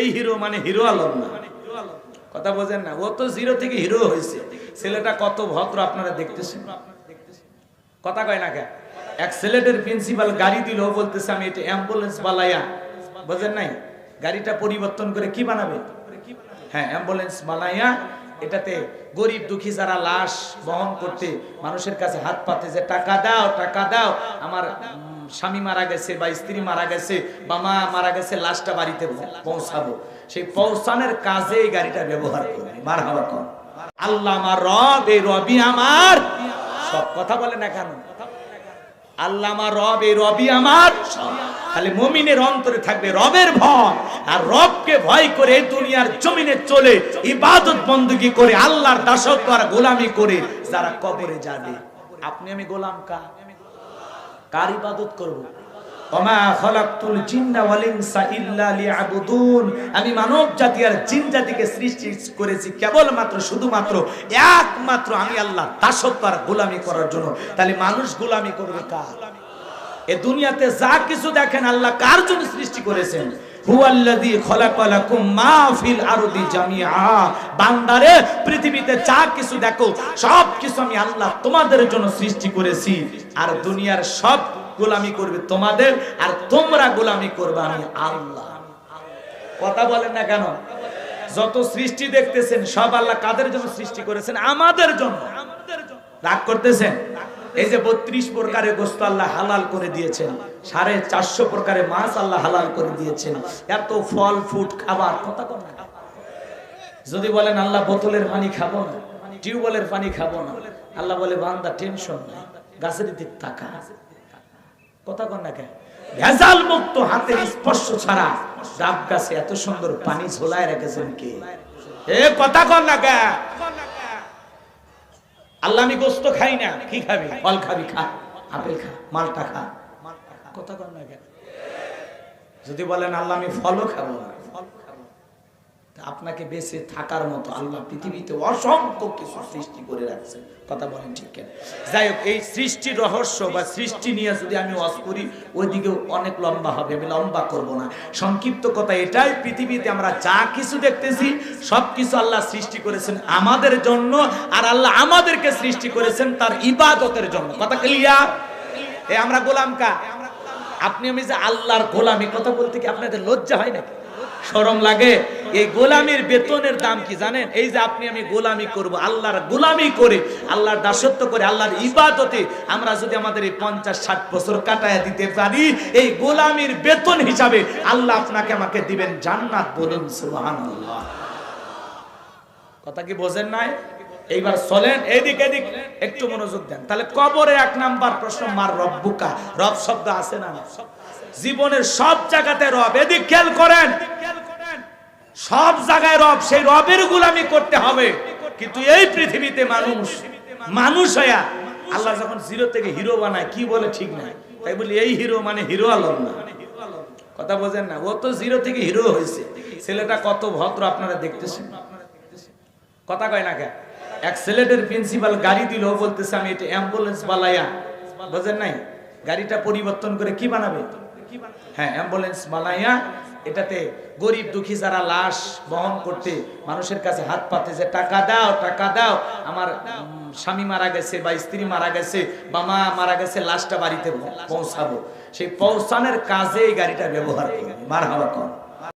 এই হিরো মানে হিরো আলম না। কথা বোঝেন না, ও তো জিরো থেকে হিরো হয়েছে। ছেলেটা কত ভদ্র আপনারা দেখতেছেন। কথা কয় না কে এক ছেলেটের প্রিন্সিপাল গাড়ি দিল বলতেছে, আমি এটা অ্যাম্বুলেন্স বালাইয়া। বোঝেন নাই? গাড়িটা পরিবর্তন করে কি বানাবে? হ্যাঁ অ্যাম্বুলেন্স বানাইয়া এটাতে গরিব দুঃখী যারা লাশ বহন করতে মানুষের কাছে হাত পাতে যে, টাকা দাও টাকা দাও, আমার স্বামী মারা গেছে বা স্ত্রী মারা গেছে বা মা মারা গেছে, লাশটা বাড়িতে পৌঁছাবো। সেই পৌঁছানোর কাজে এই গাড়িটা ব্যবহার করবে মার হাওয়া কর আল্লাহ আমার রব, এই রবি আমার। সব কথা বলে না কেন? আল্লাহ আমার রব, এই রবি আমার। খালি মমিনের অন্তরে থাকবে রবের ভয়। আর রবকে ভয় করে এই দুনিয়ার জমিনে চলে ইবাদত বন্দুকি করে আল্লাহর দাসত্ব আর গোলামি করে যারা কবরে যাবে। আপনি আমি গোলাম কা কার ইবাদত করব? আমি মানব জাতি আর জিন জাতিকে সৃষ্টি করেছি কেবলমাত্র, শুধুমাত্র, একমাত্র আমি আল্লাহ, দাসত্ব আর গোলামি করার জন্য। তাহলে মানুষ গোলামি করবে কার? এ দুনিয়াতে যা কিছু দেখেন আল্লাহ কার জন্য সৃষ্টি করেছেন? বান্দারে, পৃথিবীতে যা কিছু দেখো, সব কিছু আমি আল্লাহ তোমাদের জন্য সৃষ্টি করেছি। আর দুনিয়ার সব গোলামি করবে তোমাদের, আর তোমরা গোলামি করবে আমি আল্লাহ। কথা বলেন না কেন? যত সৃষ্টি দেখতেছেন, সব আল্লাহ কাদের জন্য সৃষ্টি করেছেন? আমাদের জন্য। রাগ করতেছেন? এই যে বত্রিশ প্রকারের গোস্ত আল্লাহ হালাল করে দিয়েছেন, সাড়ে চারশো প্রকারের মাছ আল্লাহ হালাল করে দিয়েছেন, এত ফল ফুড খাবার, কথা কন যদি বলেন, আল্লাহ বোতলের পানি খাব না, টিউবওয়েলের পানি খাব না। আল্লাহ বলে, বান্দা, টেনশন নাই, গাছের দিক তাকা। কথা কন না কেন? ভেজাল মুক্ত হাতের স্পর্শ ছাড়া ডাব গাছে এত সুন্দর পানি ঝোলায় রেখেছেন কে? এ, কথা কন না কেন? আল্লাহ আমি গোস্ত খাই না কি খাবি? ফল খাবি খা। আপেল খা মালটা খা। কথা কন না কেন? যদি বলেন আল্লাহ আমি ফলও খাব না। আপনাকে বেঁচে থাকার মতো আল্লাহ পৃথিবীতে অসংখ্য কিছু সৃষ্টি করে রাখছে। কথা বলেন ঠিক কেন? যাই হোক, এই সৃষ্টির রহস্য বা সৃষ্টি নিয়ে যদি আমি ওয়াজ করি, ওইদিকেও অনেক লম্বা হবে, আমি লম্বা করব না। সংক্ষিপ্ত কথা এটাই, পৃথিবীতে আমরা যা কিছু দেখতেছি, সব কিছু আল্লাহ সৃষ্টি করেছেন আমাদের জন্য, আর আল্লাহ আমাদেরকে সৃষ্টি করেছেন তার ইবাদতের জন্য। কথা ক্লিয়ার এ আমরা গোলাম কা? আপনি আমি যে আল্লাহর গোলামি, কথা বলতে কি আপনাদের লজ্জা হয় নাকি? শরম লাগে? এই গোলামির বেতনের দাম কি জানেন? এই যে আপনি, আমি গোলামি করব, আল্লাহর গোলামি করে, আল্লাহর দাসত্ব করে, আল্লাহর ইবাদতে আমরা যদি আমাদের এই পঞ্চাশ, ষাট বছর কাটায় দিতে পারি, এই গোলামির বেতন হিসাবে আল্লাহ আপনাকে আমাকে দিবেন জান্নাত বলুন, সুবহানাল্লাহ। কথা কি বোঝেন নাই? এইবার চলেন, এদিক এদিক, একটু মনোযোগ দেন। তাহলে কবরে এক নাম্বার প্রশ্ন, মার রব্বুকা? রব শব্দ আছে না? জীবনের সব জায়গাতে রব। এদিক খেয়াল করেন। সব জায়গায় রব, সেই রবের গুলামি করতে হবে। কিন্তু এই পৃথিবীতে মানুষ মানুষ হয়া আল্লাহ যখন জিরো থেকে হিরো বানায়, কি বলে ঠিক নাই। তাই বলি, এই হিরো মানে হিরো আলম না। কথা বোঝেন না? ও তো জিরো থেকে হিরো হয়েছে। ছেলেটা কত ভদ্র, আপনারা দেখতেছেন। কথা কয় না কে এক ছেলেটের প্রিন্সিপাল গাড়ি দিল বলতেছে, আমি এটা অ্যাম্বুলেন্স বালাইয়া। বোঝেন নাই? গাড়িটা পরিবর্তন করে কি বানাবে? হ্যাঁ অ্যাম্বুলেন্স বানাইয়া এটাতে গরিব দুঃখী যারা লাশ বহন করতে মানুষের কাছে হাত পাতে যে, টাকা দাও টাকা দাও। আমার স্বামী মারা গেছে বা স্ত্রী মারা গেছে বা মা মারা গেছে, লাশটা বাড়িতে পৌঁছাবো। সেই পৌঁছানোর কাজে গাড়িটা ব্যবহার করবে। মার হাওয়া কর